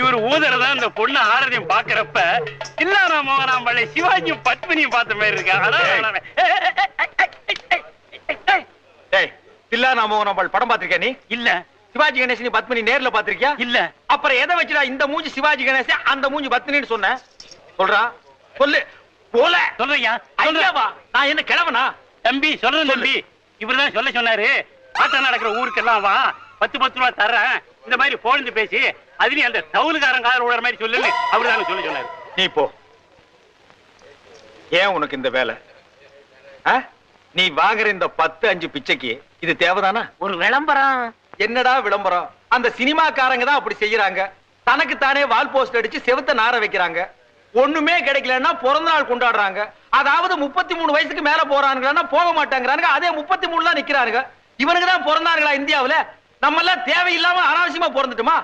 இவர் ஊதுறதா இந்த பொண்ணு ஆரதியம் பாக்குறப்ப தில்லானா மோகனாம்பள்ளி சிவாஜியும் பத்மினியும் பார்த்த மாதிரி இருக்கா தில்லா நாமோகனாம்பாள் படம் பாத்திருக்கியா நீ இல்ல சிவாஜி கணேசன் பத்மினி நேர்ல பாத்திருக்கியா இல்ல அப்புறம் எதை வச்சுடா இந்த மூஞ்சி சிவாஜி கணேசன் அந்த மூஞ்சி பத்மினின்னு சொன்ன சொல்றா சொல்லு போல சொல்றியா ஐயாவா நான் என்ன கிழவனா தம்பி சொல்றேன் தம்பி இவர்தான் சொல்ல சொன்னாரு ஆட்டம் நடக்கிற ஊருக்கெல்லாம் வா பத்து பத்து ரூபா தர்றேன். இந்த மாதிரி போழ்ந்து பேசி அதுலயும் அந்த தவுலுக்காரன் காதல் விடுற மாதிரி சொல்லுன்னு அவர்தான் சொல்ல சொன்னாரு. நீ போ. ஏன் உனக்கு இந்த வேலை? ஆ? நீ வாங்குற இந்த பத்து அஞ்சு பிச்சைக்கு இது தேவைதானா? ஒரு விளம்பரம். என்னடா விளம்பரம்? அந்த சினிமாக்காரங்க தான் அப்படி செய்யறாங்க. தனக்கு தானே வால் போஸ்ட் அடிச்சு செவுத்த நார வைக்கிறாங்க. ஒண்ணுமே கிடைக்கலன்னா பிறந்த நாள் கொண்டாடுறாங்க. அதாவது முப்பத்தி மூணு வயசுக்கு மேல போறானுங்கன்னா போக மாட்டாங்கிறானுங்க. அதே முப்பத்தி மூணு தான் நிக்கிறானுங்க. இவனுக்கு தான் பிறந்தானுங்களா இந்தியாவுல? நம்ம எல்லாம் தேவையில்லாம அனாவசியமா பிறந்துட்டுமா?